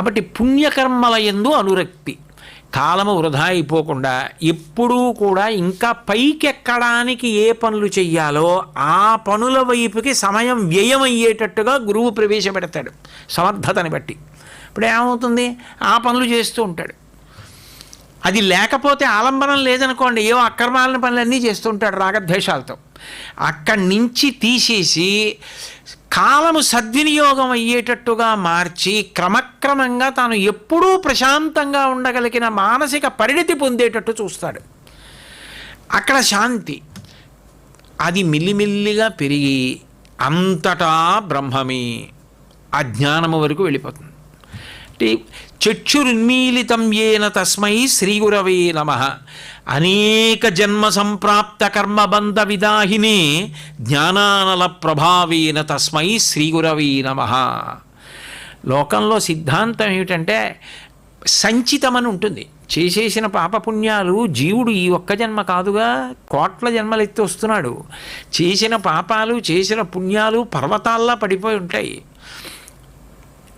కాబట్టి పుణ్యకర్మల ఎందు అనురక్తి. కాలము వృధా అయిపోకుండా ఎప్పుడూ కూడా ఇంకా పైకెక్కడానికి ఏ పనులు చెయ్యాలో ఆ పనుల వైపుకి సమయం వ్యయం అయ్యేటట్టుగా గురువు ప్రవేశపెడతాడు సమర్థతని బట్టి. ఇప్పుడు ఏమవుతుంది? ఆ పనులు చేస్తూ ఉంటాడు. అది లేకపోతే ఆలంబనం లేదనుకోండి ఏవో అక్రమాలను పనులన్నీ చేస్తుంటాడు రాగద్వేషాలతో. అక్కడి నుంచి తీసేసి కాలము సద్వినియోగం అయ్యేటట్టుగా మార్చి క్రమక్రమంగా తాను ఎప్పుడూ ప్రశాంతంగా ఉండగలిగిన మానసిక పరిణితి పొందేటట్టు చూస్తాడు. అక్కడ శాంతి. అది మిల్లిమిల్లిగా పెరిగి అంతటా బ్రహ్మమే. అజ్ఞానము వరకు వెళ్ళిపోతుంది. అంటే చక్షురున్మీలితం ఏన తస్మై శ్రీగురవే నమ. అనేక జన్మ సంప్రాప్త కర్మబంధ విదాహిని జ్ఞానానల ప్రభావేన తస్మై శ్రీగురవే నమ. లోకంలో సిద్ధాంతం ఏమిటంటే సంచితమని ఉంటుంది. చేసేసిన పాపపుణ్యాలు జీవుడు ఈ ఒక్క జన్మ కాదుగా కోట్ల జన్మలు ఎత్తి వస్తున్నాడు. చేసిన పాపాలు చేసిన పుణ్యాలు పర్వతాల్లా పడిపోయి ఉంటాయి.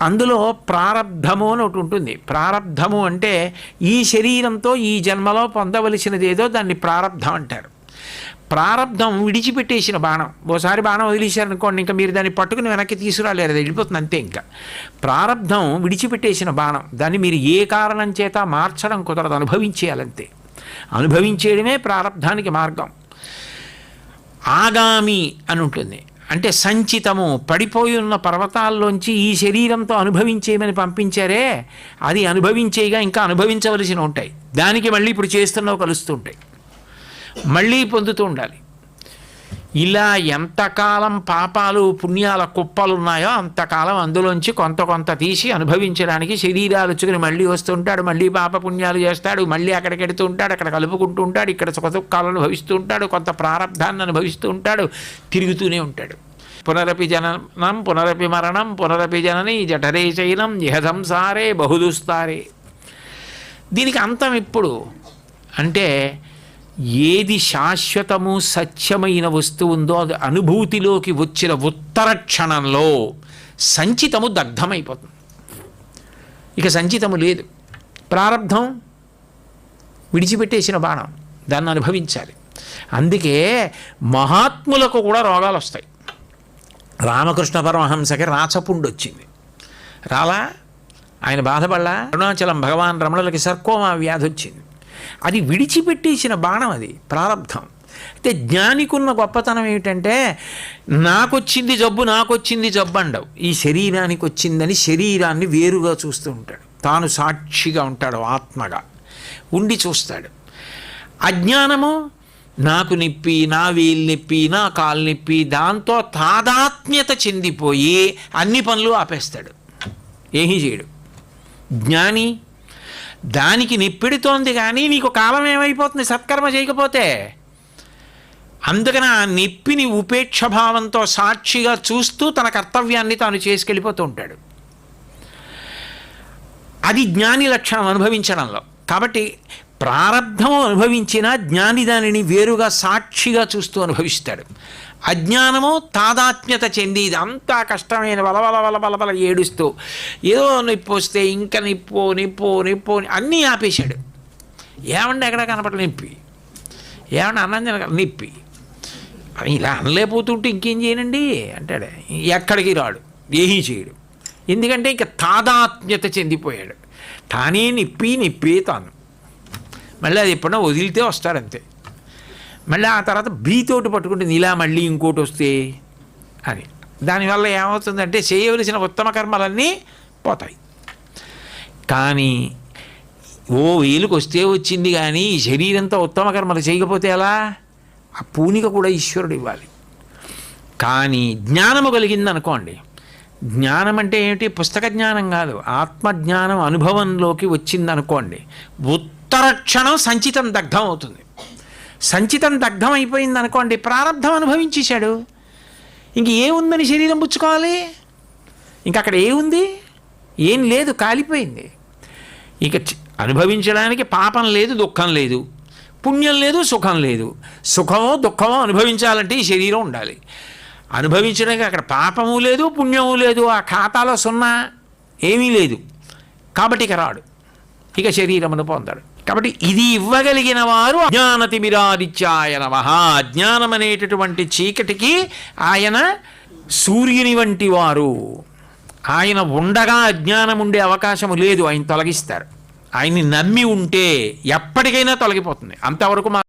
అందులో ప్రారబ్ధము అని ఒకటి ఉంటుంది. ప్రారబ్ధము అంటే ఈ శరీరంతో ఈ జన్మలో పొందవలసినది ఏదో దాన్ని ప్రారబ్ధం అంటారు. ప్రారబ్ధం విడిచిపెట్టేసిన బాణం. ఓసారి బాణం వదిలేశారనుకోండి ఇంకా మీరు దాన్ని పట్టుకుని వెనక్కి తీసుకురాలేరు అది వెళ్ళిపోతుంది అంతే ఇంకా. ప్రారబ్ధం విడిచిపెట్టేసిన బాణం. దాన్ని మీరు ఏ కారణం చేత మార్చడం కుదరదు అనుభవించేయాలంతే. అనుభవించేయడమే ప్రారబ్ధానికి మార్గం. ఆగామి అని ఉంటుంది. అంటే సంచితము పడిపోయి ఉన్న పర్వతాల్లోంచి ఈ శరీరంతో అనుభవించేయమని పంపించారే అది అనుభవించేయగా ఇంకా అనుభవించవలసిన ఉంటాయి. దానికి మళ్ళీ ఇప్పుడు చేస్తున్నవి కలుస్తూ ఉంటాయి మళ్ళీ పొందుతూ ఉండాలి. ఇలా ఎంతకాలం పాపాలు పుణ్యాల కుప్పలు ఉన్నాయో అంతకాలం అందులోంచి కొంత కొంత తీసి అనుభవించడానికి శరీరాలు వచ్చుకుని మళ్ళీ వస్తుంటాడు మళ్ళీ పాప పుణ్యాలు చేస్తాడు మళ్ళీ అక్కడికి వెడుతూ ఉంటాడు అక్కడ కలుపుకుంటూ ఉంటాడు ఇక్కడ సుఖ దుఃఖాలను అనుభవిస్తూ ఉంటాడు కొంత ప్రారంధాన్ని అనుభవిస్తూ ఉంటాడు తిరుగుతూనే ఉంటాడు. పునరపి జననం పునరపి మరణం పునరపి జనని జఠరే చైనం ఇహ సంసారే బహుదుస్తారే. దీనికి అంతం ఇప్పుడు అంటే ఏది శాశ్వతము సత్యమైన వస్తువు ఉందో అది అనుభూతిలోకి వచ్చిన ఉత్తర క్షణంలో సంచితము దగ్ధమైపోతుంది. ఇక సంచితము లేదు. ప్రారంధం విడిచిపెట్టేసిన బాణం దాన్ని అనుభవించాలి. అందుకే మహాత్ములకు కూడా రోగాలు వస్తాయి రామకృష్ణ పరమహంసకి రాచపుండు వచ్చింది రాలా? ఆయన బాధపడలా? అరుణాచలం భగవాన్ రమణులకి సర్కోమా వ్యాధి వచ్చింది. అది విడిచిపెట్టేసిన బాణం అది ప్రారంధం అయితే జ్ఞానికున్న గొప్పతనం ఏమిటంటే నాకొచ్చింది జబ్బు నాకొచ్చింది జబ్బు అండవు. ఈ శరీరానికి వచ్చిందని శరీరాన్ని వేరుగా చూస్తూ ఉంటాడు. తాను సాక్షిగా ఉంటాడు ఆత్మగా. ఉండి చూస్తాడు. అజ్ఞానము నాకు నొప్పి నా వీలు నొప్పి నా కాలు నొప్పి దాంతో తాదాత్మ్యత చెందిపోయి అన్ని పనులు ఆపేస్తాడు. ఏమీ చేయడు. జ్ఞాని దానికి నిప్పిడుతోంది కానీ నీకు కాలం ఏమైపోతుంది? సత్కర్మ చేయకపోతే? అందుకని ఆ నిప్పిని ఉపేక్ష భావంతో సాక్షిగా చూస్తూ తన కర్తవ్యాన్ని తాను చేసుకెళ్ళిపోతూ ఉంటాడు. అది జ్ఞాని లక్షణం అనుభవించడంలో. కాబట్టి ప్రారంధం అనుభవించిన జ్ఞాని దానిని వేరుగా సాక్షిగా చూస్తూ అనుభవిస్తాడు. అజ్ఞానము తాదాత్మ్యత చెంది ఇదంతా కష్టమైన వలవల వల వల వల ఏడుస్తూ ఏదో నిప్పు వస్తే ఇంకా నిప్పు నిప్పు నిప్పు అన్నీ ఆపేశాడు. ఏమండి ఎక్కడ కనపడలే నిప్పి? ఏమన్నా అన్నం తినగల నిప్పి? ఇలా అనలేకపోతుంటే ఇంకేం చేయనండి? అంటాడు. ఎక్కడికి రాడు? ఏమీ చేయడు. ఎందుకంటే ఇంకా తాదాత్మ్యత చెందిపోయాడు. తానే నిప్పి నిప్పి తాను. మళ్ళీ అది ఎప్పుడన్నా వదిలితే వస్తారంతే మళ్ళీ ఆ తర్వాత బీతోటి పట్టుకుంటుంది ఇలా మళ్ళీ ఇంకోటి వస్తే అని దానివల్ల ఏమవుతుందంటే చేయవలసిన ఉత్తమ కర్మలన్నీ పోతాయి. కానీ ఓ వేలుకు వస్తే వచ్చింది కానీ ఈ శరీరంతో ఉత్తమ కర్మలు చేయకపోతే ఎలా? ఆ పూనిక కూడా ఈశ్వరుడు ఇవ్వాలి. కానీ జ్ఞానము కలిగింది అనుకోండి జ్ఞానం అంటే ఏమిటి? పుస్తక జ్ఞానం కాదు. ఆత్మజ్ఞానం అనుభవంలోకి వచ్చింది అనుకోండి ఉత్తర క్షణం సంచితం దగ్ధం అవుతుంది. సంచితం దగ్ధం అయిపోయింది అనుకోండి ప్రారంధం అనుభవించేశాడు. ఇంక ఏముందని శరీరం పుచ్చుకోవాలి? ఇంక అక్కడ ఏముంది? ఏం లేదు కాలిపోయింది. ఇక అనుభవించడానికి పాపం లేదు దుఃఖం లేదు. పుణ్యం లేదు సుఖం లేదు. సుఖమో దుఃఖమో అనుభవించాలంటే ఈ శరీరం ఉండాలి. అనుభవించడానికి అక్కడ పాపము లేదు పుణ్యము లేదు ఆ ఖాతాలో సున్నా ఏమీ లేదు. కాబట్టి ఇక రాడు. ఇక శరీరమును పొందడు. కాబట్టి ఇది ఇవ్వగలిగిన వారు అజ్ఞానతిమిరాదిత్యాయ నమ. అజ్ఞానం అనేటటువంటి చీకటికి ఆయన సూర్యుని వంటి వారు. ఆయన ఉండగా అజ్ఞానం ఉండే అవకాశము లేదు ఆయన తొలగిస్తారు. ఆయన్ని నమ్మి ఉంటే ఎప్పటికైనా తొలగిపోతుంది. అంతవరకు మా